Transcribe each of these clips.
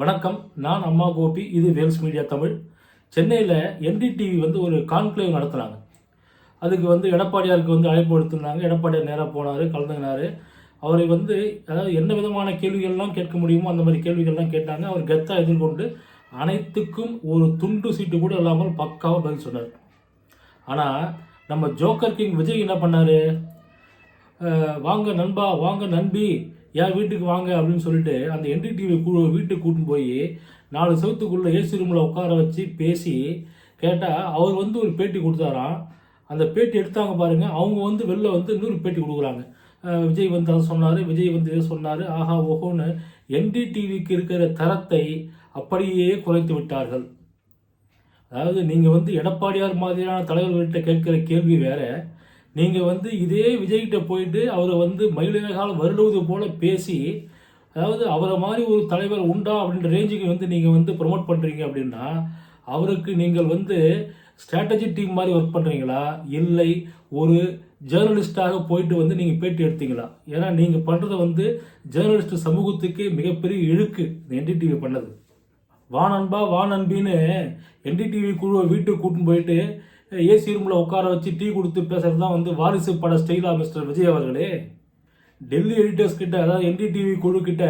வணக்கம் நான் அம்மா கோபி இது வேல்ஸ் மீடியா தமிழ். சென்னையில் என்டிடிவி வந்து ஒரு கான்க்ளேவ் நடத்துகிறாங்க அதுக்கு வந்து எடப்பாடியாருக்கு வந்து அழைப்பு கொடுத்துருந்தாங்க எடப்பாடியார் நேராக போனார் கலந்துக்கினார். அவரை வந்து அதாவது என்ன விதமான கேள்விகள்லாம் கேட்க முடியுமோ அந்த மாதிரி கேள்விகள்லாம் கேட்டாங்க. அவர் கெத்தாக எதிர்கொண்டு அனைத்துக்கும் ஒரு துண்டு சீட்டு கூட இல்லாமல் பக்காவாக பதில் சொன்னார். ஆனால் நம்ம ஜோக்கர் கிங் விஜய் என்ன பண்ணார்? வாங்க நண்பா வாங்க நண்பி ஏன் வீட்டுக்கு வாங்க அப்படின்னு சொல்லிட்டு அந்த என்டிடிவி குழு வீட்டுக்கு கூட்டின்னு போய் நாலு சவுத்துக்குள்ளே ஏசி ரூமில் உட்கார வச்சு பேசி கேட்டால் அவர் வந்து ஒரு பேட்டி கொடுத்தாராம். அந்த பேட்டி எடுத்தாங்க பாருங்கள் அவங்க வந்து வெளில வந்து இன்னொரு பேட்டி கொடுக்குறாங்க. விஜய் வந்து அதை சொன்னார். விஜய் வந்து இதை சொன்னார். ஆஹா ஓஹோன்னு என்டிடிவிக்கு இருக்கிற தரத்தை அப்படியே குறைத்து விட்டார்கள். அதாவது நீங்கள் வந்து எடப்பாடியார் மாதிரியான தலைவர்கள்கிட்ட கேட்குற கேள்வி வேறு. நீங்கள் வந்து இதே விஜய்கிட்ட போயிட்டு அவரை வந்து மயிலகால் வருடுவது போல பேசி அதாவது அவரை மாதிரி ஒரு தலைவர் உண்டா அப்படின்ற ரேஞ்சுக்கு வந்து நீங்கள் வந்து ப்ரொமோட் பண்ணுறீங்க அப்படின்னா அவருக்கு நீங்கள் வந்து ஸ்ட்ராட்டஜி டீம் மாதிரி ஒர்க் பண்ணுறீங்களா இல்லை ஒரு ஜேர்னலிஸ்டாக போயிட்டு வந்து நீங்கள் பேட்டி எடுத்தீங்களா? ஏன்னா நீங்கள் பண்ணுறது வந்து ஜேர்னலிஸ்ட் சமூகத்துக்கு மிகப்பெரிய இழுக்கு இந்த என்டிடிவி பண்ணது. வா நண்பா வா நண்பின்னு என்டிடிவி குழுவை வீட்டுக்கு கூட்டின்னு போயிட்டு ஏசி ரூமில் உட்கார வச்சு டீ கொடுத்து பேசுறது தான் வந்து வாரிசு பட ஸ்டைலா மிஸ்டர் விஜய் அவர்களே. டெல்லி எடிட்டர்ஸ் கிட்ட அதாவது என்டிடிவி குழு கிட்ட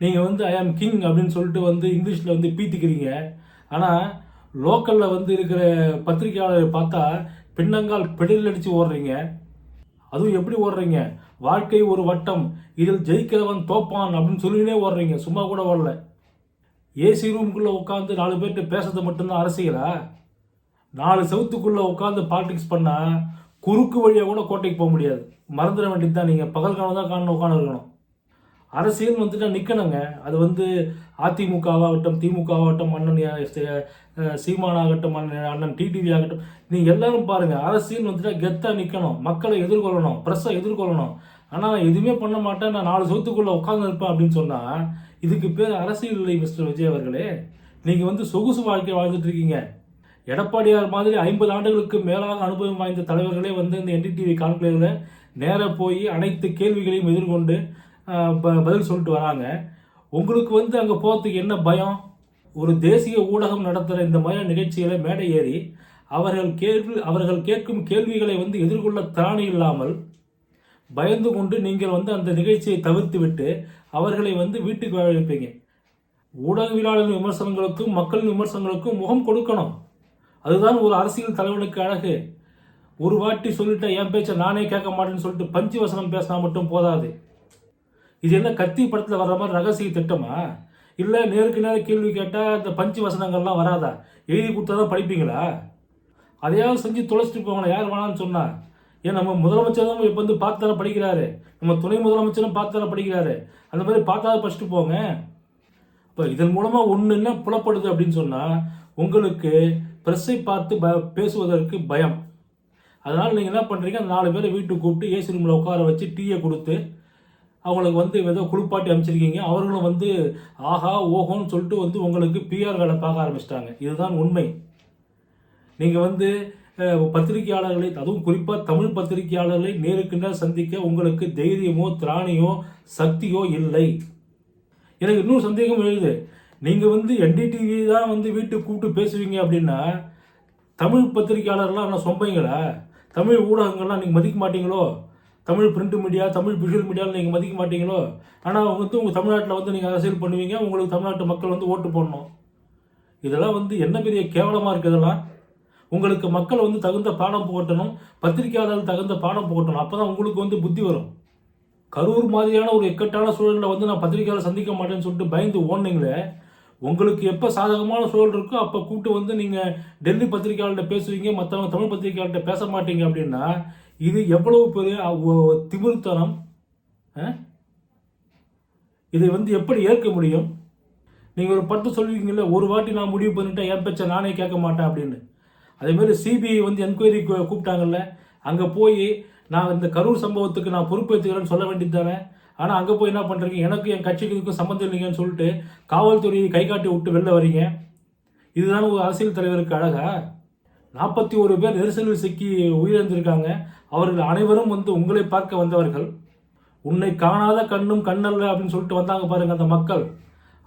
நீங்கள் வந்து ஐ ஆம் கிங் அப்படின்னு சொல்லிட்டு வந்து இங்கிலீஷில் வந்து பீத்திக்கிறீங்க. ஆனால் லோக்கலில் வந்து இருக்கிற பத்திரிகையாளரை பார்த்தா பின்னங்கால் பெடலில் அடித்து ஓடுறீங்க. அதுவும் எப்படி ஓடுறீங்க? வாழ்க்கை ஒரு வட்டம் இதில் ஜெயிக்கிறவன் தோப்பான் அப்படின்னு சொல்லினே ஓடுறீங்க. சும்மா கூட ஓடல. ஏசி ரூம்குள்ளே உட்காந்து நாலு பேர்கிட்ட பேசுறது மட்டும்தான் அரசியலா? நாலு செவத்துக்குள்ளே உட்காந்து பாலிடிக்ஸ் பண்ணால் குறுக்கு வழியாக கூட கோட்டைக்கு போக முடியாது. மறந்துட வேண்டியது தான். நீங்கள் பகல் கனவு தான் காண உட்காந்து இருக்கணும். அரசியல் வந்துட்டு நிற்கணுங்க அது வந்து அதிமுகவாகட்டும் திமுகவாகட்டும் அண்ணன் சீமானாகட்டும் அண்ணன் அண்ணன் டிடிவி ஆகட்டும். நீங்கள் எல்லாரும் பாருங்கள் அரசியல் வந்துட்டு கெத்தாக நிற்கணும் மக்களை எதிர்கொள்ளணும். ப்ரெஸ்ஸை எதிர்கொள்ளணும். ஆனால் எதுவுமே பண்ண மாட்டேன். நான் நாலு சொத்துக்குள்ளே உட்காந்து இருப்பேன் அப்படின்னு சொன்னால் இதுக்கு பேர் அரசியல் இல்லை மிஸ்டர் விஜய் அவர்களே. நீங்கள் வந்து சொகுசு வாழ்க்கை வாழ்ந்துட்டு இருக்கீங்க. எடப்பாடியார் மாதிரி ஐம்பது ஆண்டுகளுக்கு மேலாக அனுபவம் வாய்ந்த தலைவர்களே வந்து இந்த என்டிடிவி கான்க்ளேவில் நேராக போய் அனைத்து கேள்விகளையும் எதிர்கொண்டு ப- பதில் சொல்லிட்டு வராங்க. உங்களுக்கு வந்து அங்கே போகிறதுக்கு என்ன பயம்? ஒரு தேசிய ஊடகம் நடத்துகிற இந்த மாதிரி நிகழ்ச்சிகளை மேடை ஏறி அவர்கள் கேள்வி அவர்கள் கேட்கும் கேள்விகளை வந்து எதிர்கொள்ள திராணி இல்லாமல் பயந்து கொண்டு நீங்கள் வந்து அந்த நிகழ்ச்சியை தவிர்த்து விட்டு அவர்களை வந்து வீட்டுக்கு வரவைப்பீங்க ஊடகவியலாளர்களின் விமர்சனங்களுக்கும் மக்களின் விமர்சனங்களுக்கும் முகம் கொடுக்கணும். அதுதான் ஒரு அரசியல் தலைவனுக்கு அழகு. ஒரு வாட்டி சொல்லிட்ட என் பேச்சை நானே கேட்க மாட்டேன்னு சொல்லிட்டு பஞ்சு வசனம் பேசினா மட்டும் போதாது. இது என்ன கத்தி படத்தில் வர்ற மாதிரி ரகசிய திட்டமா? இல்லை நேருக்கு நேரம் கேள்வி கேட்டால் இந்த பஞ்சு வசனங்கள்லாம் வராதா? எழுதி கொடுத்தா தான் படிப்பீங்களா? அதையாவது செஞ்சு தொலைச்சிட்டு போங்களேன் யார் வேணாம்னு சொன்னா. ஏன் நம்ம முதலமைச்சரும் இப்போ வந்து பார்த்து தானே படிக்கிறாரு? நம்ம துணை முதலமைச்சரும் பார்த்து தானே படிக்கிறாரு? அந்த மாதிரி பார்த்தாத படிச்சுட்டு போங்க. இப்போ இதன் மூலமாக ஒன்று என்ன புலப்படுது அப்படின்னு சொன்னால் உங்களுக்கு ப்ரெஸ்ஸை பார்த்து ப பேசுவதற்கு பயம். அதனால் நீங்கள் என்ன பண்ணுறீங்க நாலு பேரை வீட்டுக்கு கூப்பிட்டு ஏசி ரூமில் உட்கார வச்சு டீயை கொடுத்து அவங்களுக்கு வந்து ஏதோ குளிப்பாட்டி அமைச்சிருக்கீங்க அவர்களும் வந்து ஆஹா ஓஹோன்னு சொல்லிட்டு வந்து உங்களுக்கு பிஆர் வேலை பார்க்க ஆரம்பிச்சிட்டாங்க. இதுதான் உண்மை. நீங்கள் வந்து பத்திரிகையாளர்களை அதுவும் குறிப்பாக தமிழ் பத்திரிகையாளர்களை நேருக்கு நேர் சந்திக்க உங்களுக்கு தைரியமோ திராணியோ சக்தியோ இல்லை. எனக்கு இன்னும் சந்தேகம் எழுது. நீங்கள் வந்து என்டிடிவி தான் வந்து வீட்டுக்கு கூப்பிட்டு பேசுவீங்க அப்படின்னா தமிழ் பத்திரிகையாளர்லாம் என்ன சொம்பைங்களா? தமிழ் ஊடகங்கள்லாம் நீங்கள் மதிக்க மாட்டீங்களோ? Tamil print media Tamil visual மீடியாவில் நீங்கள் மதிக்க மாட்டீங்களோ? ஆனால் வந்து உங்கள் தமிழ்நாட்டில் வந்து நீங்கள் அரசியல் பண்ணுவீங்க உங்களுக்கு தமிழ்நாட்டு மக்கள் வந்து ஓட்டு போடணும். இதெல்லாம் வந்து என்ன பெரிய கேவலமாக இருக்குது இதெல்லாம்? உங்களுக்கு மக்கள் வந்து தகுந்த பாடம் புகட்டணும் பத்திரிகையாளர்கள் தகுந்த பாடம் புகட்டணும். அப்போ தான் உங்களுக்கு வந்து புத்தி வரும். கரூர் மாதிரியான ஒரு இக்கட்டான சூழலில் வந்து நான் பத்திரிகையாளர் சந்திக்க மாட்டேன்னு சொல்லிட்டு பயந்து ஓடுனீங்களே உங்களுக்கு எப்போ சாதகமான சூழல் இருக்கோ அப்போ கூப்பிட்டு வந்து நீங்கள் டெல்லி பத்திரிகையாளர்கிட்ட பேசுவீங்க மற்றவங்க தமிழ் பத்திரிகையாளர்கிட்ட பேச மாட்டீங்க அப்படின்னா இது எவ்வளவு பெரிய திமிர்த்தனம்? ஆ? இதை வந்து எப்படி ஏற்க முடியும்? நீங்கள் ஒரு பட்டு சொல்லுவீங்கல்ல ஒரு வாட்டி நான் முடிவு பண்ணிட்டேன் என் பேச்சை நானே கேட்க மாட்டேன் அப்படின்னு. அதேமாதிரி சிபிஐ வந்து என்கொயரி கூப்பிட்டாங்கல்ல அங்கே போய் நான் இந்த கரூர் சம்பவத்துக்கு நான் பொறுப்பேற்றுக்கிறேன்னு சொல்ல வேண்டியது தானே? ஆனால் அங்கே போய் என்ன பண்ணுறீங்க எனக்கு என் கட்சிக்கு இதுக்கும் சம்மந்தம் இல்லைங்கன்னு சொல்லிட்டு காவல்துறையை கை காட்டி விட்டு வெளில வரீங்க. இதுதான் ஒரு அரசியல் தலைவருக்கு அழகா? நாற்பத்தி ஒரு பேர் நெரிசலில் சிக்கி உயிரிழந்திருக்காங்க. அவர்கள் அனைவரும் வந்து உங்களை பார்க்க வந்தவர்கள். உன்னை காணாத கண்ணும் கண்ணல்ல அப்படின்னு சொல்லிட்டு வந்தாங்க பாருங்க அந்த மக்கள்.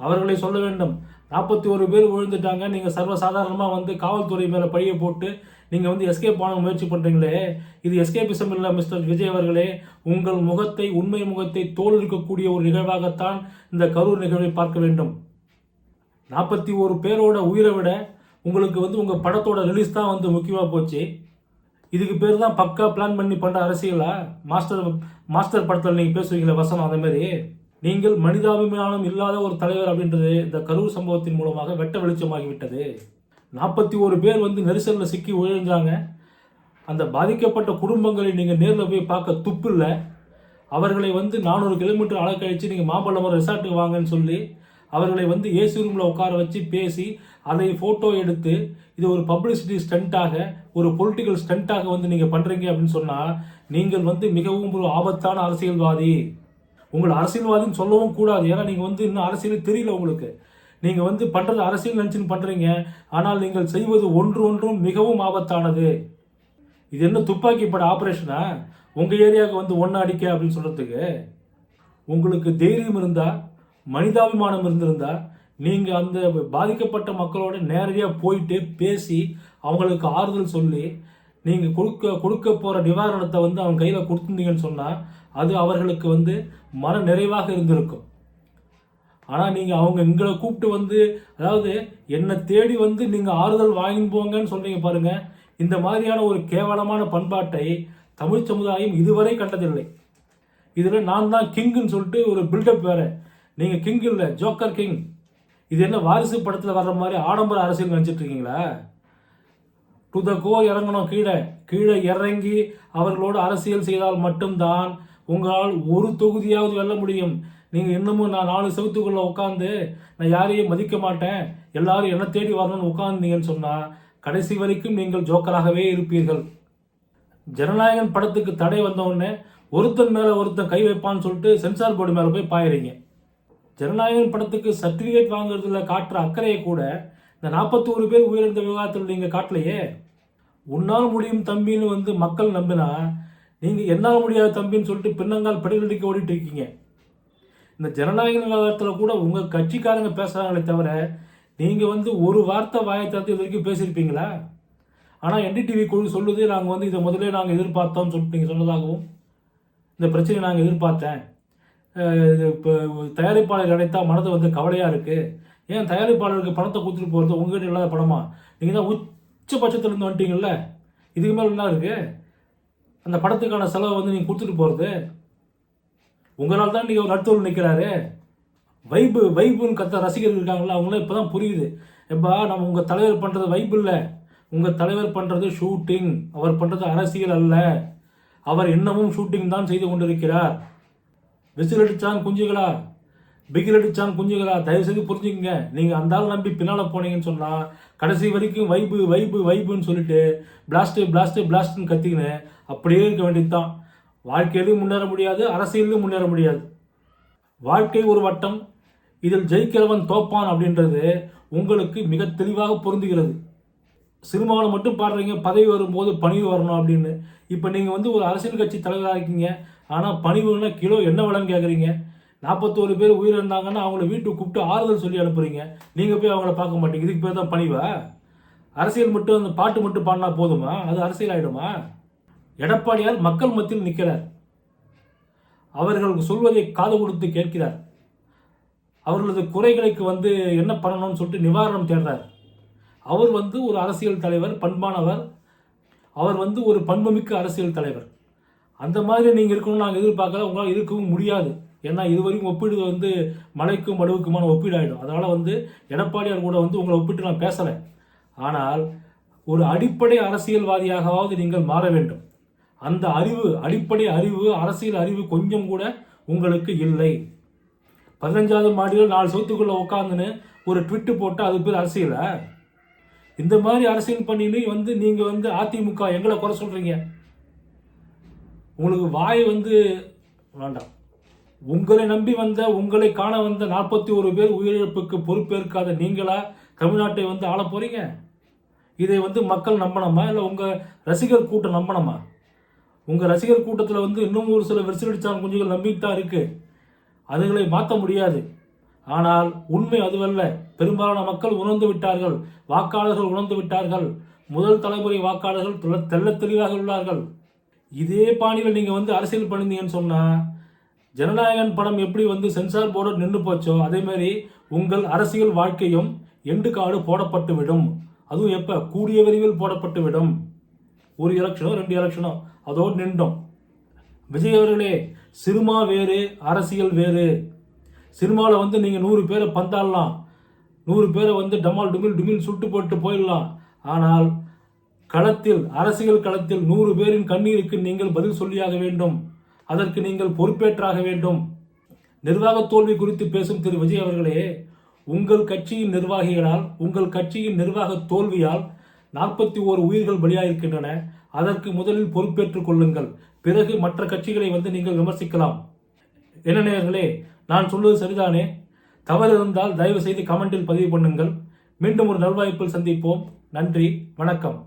அவர்களை சொல்ல வேண்டும். நாற்பத்தி ஒரு பேர் விழுந்துட்டாங்க. நீங்கள் சர்வசாதாரணமாக வந்து காவல்துறை மேலே பழியை போட்டு நீங்கள் வந்து எஸ்கேப் ஆன முயற்சி பண்ணுறீங்களே இது எஸ்கேபிசம் இல்லை மிஸ்டர் விஜய் அவர்களே. உங்கள் முகத்தை உண்மை முகத்தை தோல் இருக்கக்கூடிய ஒரு நிகழ்வாகத்தான் இந்த கரூர் நிகழ்வை பார்க்க வேண்டும். நாற்பத்தி ஒரு பேரோட உயிரை விட உங்களுக்கு வந்து உங்கள் படத்தோட ரிலீஸ் தான் வந்து முக்கியமாக போச்சு. இதுக்கு பேர் தான் பக்கா பிளான் பண்ணி பண்ணுற அரசியலா? மாஸ்டர் மாஸ்டர் படத்தில் நீங்கள் பேசுவீங்களே வசனம் அந்த மாதிரி. நீங்கள் மனிதாபிமானம் இல்லாத ஒரு தலைவர் அப்படின்றது இந்த கரூர் சம்பவத்தின் மூலமாக வெட்ட வெளிச்சமாகிவிட்டது. நாற்பத்தி ஒரு பேர் வந்து நெரிசலில் சிக்கி விழுந்தாங்க அந்த பாதிக்கப்பட்ட குடும்பங்களை நீங்கள் நேரில் போய் பார்க்க துப்பு இல்லை. அவர்களை வந்து நானூறு கிலோமீட்டர் அழக்கழித்து நீங்கள் மாம்பழம் ரிசார்ட்டுக்கு வாங்கன்னு சொல்லி அவர்களை வந்து ஏசி ரூமில் உட்கார வச்சு பேசி அதை ஃபோட்டோ எடுத்து இது ஒரு பப்ளிசிட்டி ஸ்டண்ட்டாக ஒரு பொலிட்டிக்கல் ஸ்டண்ட்டாக வந்து நீங்கள் பண்ணுறீங்க அப்படின்னு சொன்னால் நீங்கள் வந்து மிகவும் ஒரு ஆபத்தான அரசியல்வாதி. உங்களை அரசியல்வாதின்னு சொல்லவும் கூடாது. ஏன்னா நீங்கள் வந்து இன்னும் அரசியலே தெரியல உங்களுக்கு. நீங்கள் வந்து பண்ணுறது அரசியல் நினச்சின்னு பண்ணுறீங்க ஆனால் நீங்கள் செய்வது ஒன்று ஒன்றும் மிகவும் ஆபத்தானது. இது என்ன துப்பாக்கி பட ஆப்ரேஷனா? உங்கள் ஏரியாவுக்கு வந்து ஒன்று அடிக்க அப்படின்னு சொல்கிறதுக்கு உங்களுக்கு தைரியம் இருந்தால் மனிதாபிமானம் இருந்திருந்தா நீங்கள் அந்த பாதிக்கப்பட்ட மக்களோட நேரடியாக போயிட்டு பேசி அவங்களுக்கு ஆறுதல் சொல்லி நீங்கள் கொடுக்க கொடுக்க போகிற நிவாரணத்தை வந்து அவங்க கையில் கொடுத்துருந்தீங்கன்னு சொன்னால் அது அவர்களுக்கு வந்து மன நிறைவாக இருந்திருக்கும். ஆனால் நீங்கள் அவங்க எங்களை கூப்பிட்டு வந்து அதாவது என்னை தேடி வந்து நீங்கள் ஆறுதல் வாங்கின்னு போங்கன்னு சொல்றீங்க பாருங்க. இந்த மாதிரியான ஒரு கேவலமான பண்பாட்டை தமிழ் சமுதாயம் இதுவரை கண்டதில்லை. இதில் நான் தான் கிங்குன்னு சொல்லிட்டு ஒரு பில்டப் வேற. நீங்கள் கிங் இல்லை ஜோக்கர் கிங். இது என்ன வாரிசு படத்தில் வர்ற மாதிரி ஆடம்பர அரசியல் நினச்சிட்டு இருக்கீங்களா? டு த கோ இறங்கணும் கீழே. கீழே இறங்கி அவர்களோடு அரசியல் செய்தால் மட்டும்தான் உங்களால் ஒரு தொகுதியாவது வெல்ல முடியும். நீங்கள் இன்னமும் நான் நாலு செவத்துக்குள்ளே உட்காந்து நான் யாரையும் மதிக்க மாட்டேன். எல்லாரும் என்ன தேடி வரணும்னு உட்காந்துங்கன்னு சொன்னால் கடைசி வரைக்கும் நீங்கள் ஜோக்கராகவே இருப்பீர்கள். ஜனநாயகன் படத்துக்கு தடை வந்தவுடனே ஒருத்தன் மேலே ஒருத்தன் கை வைப்பான்னு சொல்லிட்டு சென்சார் போர்டு மேலே போய் பாயிறீங்க. ஜனநாயகன் படத்துக்கு சர்டிஃபிகேட் வாங்குறதுல காட்டுற அக்கறையை கூட இந்த நாற்பத்தோரு பேர் உயிரிழந்த விவகாரத்தில் நீங்கள் காட்டலையே. உன்னால் முடியும் தம்பின்னு வந்து மக்கள் நம்பினா நீங்கள் என்னால் முடியாத தம்பின்னு சொல்லிட்டு பின்னங்கால் படிகளடிக்க ஓடிட்டு இருக்கீங்க. இந்த ஜனநாயக நிலவரத்தில் கூட உங்கள் கட்சிக்காரங்க பேசுகிறாங்களே தவிர நீங்கள் வந்து ஒரு வார்த்தை வாயை இது வரைக்கும் பேசியிருப்பீங்களா? ஆனால் என்டிடிவி குழு சொல்லுது நாங்கள் வந்து இதை முதல்ல நாங்கள் எதிர்பார்த்தோம்னு சொல்லிட்டு நீங்கள் சொன்னதாகவும் இந்த பிரச்சனையை நாங்கள் எதிர்பார்த்தேன். இது இப்போ தயாரிப்பாளர் கிடைத்தா மனது வந்து கவலையாக இருக்குது ஏன் தயாரிப்பாளருக்கு பணத்தை கொடுத்துட்டு போகிறது உங்ககிட்ட இல்லாத படமா நீங்கள் தான் உச்சபட்சத்தில் இருந்து வந்துட்டீங்கல்ல? இதுக்கு மேலே என்ன இருக்குது அந்த படத்துக்கான செலவை வந்து நீங்கள் கொடுத்துட்டு போகிறது உங்களால் தான் நீங்கள் ஒரு நடுத்தூர் நிற்கிறாரு வைப்பு வைப்புன்னு கத்த ரசிகர்கள் இருக்காங்களா அவங்களாம் இப்போ தான் புரியுது. எப்பா நம்ம உங்கள் தலைவர் பண்ணுறது வைப்பு இல்லை. உங்கள் தலைவர் பண்ணுறது ஷூட்டிங். அவர் பண்ணுறது அரசியல் அல்ல. அவர் இன்னமும் ஷூட்டிங் தான் செய்து கொண்டிருக்கிறார். விசில் அடித்தான் குஞ்சுகளா? பிகில் அடித்தான் குஞ்சுகளா? தயவு செய்து புரிஞ்சுக்கங்க. நீங்கள் அந்த ஆள் நம்பி பின்னால் போனீங்கன்னு சொன்னால் கடைசி வரைக்கும் வைப்பு வைப்பு வைப்புன்னு சொல்லிட்டு பிளாஸ்ட்டு பிளாஸ்ட்டு பிளாஸ்ட்னு கத்திக்கின்னு அப்படியே இருக்க வேண்டியது தான் வாழ்க்கையிலும் முன்னேற முடியாது அரசியலிலும் முன்னேற முடியாது. வாழ்க்கை ஒரு வட்டம் இதில் ஜெயிக்கிறவன் தோப்பான் அப்படின்றது உங்களுக்கு மிக தெளிவாக பொருந்துகிறது. சினிமாவில் மட்டும் பாடுறீங்க பதவி வரும்போது பணிவு வரணும் அப்படின்னு. இப்போ நீங்கள் வந்து ஒரு அரசியல் கட்சி தலைவராக இருக்கீங்க ஆனால் பணிவுன்னா கிலோ என்ன விலங்கு கேட்குறீங்க நாற்பத்தோரு பேர் உயிரிழந்தாங்கன்னா அவங்கள வீட்டுக்கு கூப்பிட்டு ஆறுதல் சொல்லி அனுப்புறீங்க. நீங்கள் போய் அவங்கள பார்க்க மாட்டீங்க. இதுக்கு பேர் தான் பணிவா? அரசியல் மட்டும் அந்த பாட்டு மட்டும் பாடினா போதுமா? அது அரசியல் ஆகிடுமா எடப்பாடியார் மக்கள் மத்தியில் நிற்கிறார். அவர்கள் சொல்வதை காது கொடுத்து கேட்கிறார். அவர்களது குறைகளுக்கு வந்து என்ன பண்ணணும்னு சொல்லிட்டு நிவாரணம் தேடுறார். அவர் வந்து ஒரு அரசியல் தலைவர் பண்பானவர். அவர் வந்து ஒரு பண்புமிக்க அரசியல் தலைவர். அந்த மாதிரி நீங்கள் இருக்கணும்னு நாங்கள் எதிர்பார்க்கல உங்களால் இருக்கவும் முடியாது. ஏன்னா இதுவரையும் ஒப்பீடு வந்து மலைக்கும் மடுவுக்குமான ஒப்பீடு ஆகிடும் அதனால் வந்து எடப்பாடியார் கூட வந்து உங்களை ஒப்பிட்டு நான் பேசலை. ஆனால் ஒரு அடிப்படை அரசியல்வாதியாகவாவது நீங்கள் மாற வேண்டும். அந்த அறிவு அடிப்படை அறிவு அரசியல் அறிவு கொஞ்சம் கூட உங்களுக்கு இல்லை. பதினஞ்சாவது மாடியில் நாலு சொத்துக்குள்ளே உட்காந்துன்னு ஒரு ட்விட்டு போட்டு அது பேர் அரசியலா? இந்த மாதிரி அரசியல் பண்ணின்னு வந்து நீங்கள் வந்து அதிமுக எங்களை குறை சொல்கிறீங்க உங்களுக்கு வாய் வந்து வேண்டாம். உங்களை நம்பி வந்த உங்களை காண வந்த நாற்பத்தி ஒரு பேர் உயிரிழப்புக்கு பொறுப்பேற்காத நீங்களா தமிழ்நாட்டை வந்து ஆள போகிறீங்க இதை வந்து மக்கள் நம்பணுமா? இல்லை உங்கள் ரசிகர் கூட்டம் நம்பணுமா? உங்கள் ரசிகர் கூட்டத்தில் வந்து இன்னும் ஒரு சில விரிசலடிச்சான் குஞ்சுகள் நம்பிட்டு தான் இருக்குது அதுகளை மாற்ற முடியாது. ஆனால் உண்மை அதுவல்ல. பெரும்பாலான மக்கள் உணர்ந்து விட்டார்கள். வாக்காளர்கள் உணர்ந்து விட்டார்கள். முதல் தலைமுறை வாக்காளர்கள் தெள்ள- தெளிவாக உள்ளார்கள். இதே பாணியில் நீங்கள் வந்து அரசியல் பண்ணிருந்தீங்கன்னு சொன்னால் ஜனநாயகன் படம் எப்படி வந்து சென்சார் போர்டு நின்று போச்சோ அதேமாரி உங்கள் அரசியல் வாழ்க்கையும் எண்டு காடு போடப்பட்டு விடும் அதுவும் எப்போ? கூடிய விரைவில் போடப்பட்டு விடும் ஒரு எலெக்ஷனோ ரெண்டு எலெக்ஷனோ அதோடு நின்றோம். விஜய் அவர்களே சினிமா வேறு அரசியல் வேறு. சினிமாவில் வந்து நீங்கள் நூறு பேரை பந்தாடலாம். நூறு பேரை வந்து டமால் டுமில் டுமில் சுட்டு போட்டு போயிடலாம். ஆனால் களத்தில் அரசியல் களத்தில் நூறு பேரின் கண்ணீருக்கு நீங்கள் பதில் சொல்லியாக வேண்டும். அதற்கு நீங்கள் பொறுப்பேற்றாக வேண்டும். நிர்வாக தோல்வி குறித்து பேசும் திரு விஜய் அவர்களே உங்கள் கட்சியின் நிர்வாகிகளால் உங்கள் கட்சியின் நிர்வாக தோல்வியால் நாற்பத்தி ஓரு உயிர்கள் பலியாயிருக்கின்றன. அதற்கு முதலில் பொறுப்பேற்றுக் கொள்ளுங்கள். பிறகு மற்ற கட்சிகளை வந்து நீங்கள் விமர்சிக்கலாம். என்ன நேர்களே நான் சொல்வது சரிதானே? தவறு இருந்தால் தயவு செய்து கமெண்டில் பதிவு பண்ணுங்கள். மீண்டும் ஒரு நல்வாய்ப்பில் சந்திப்போம். நன்றி வணக்கம்.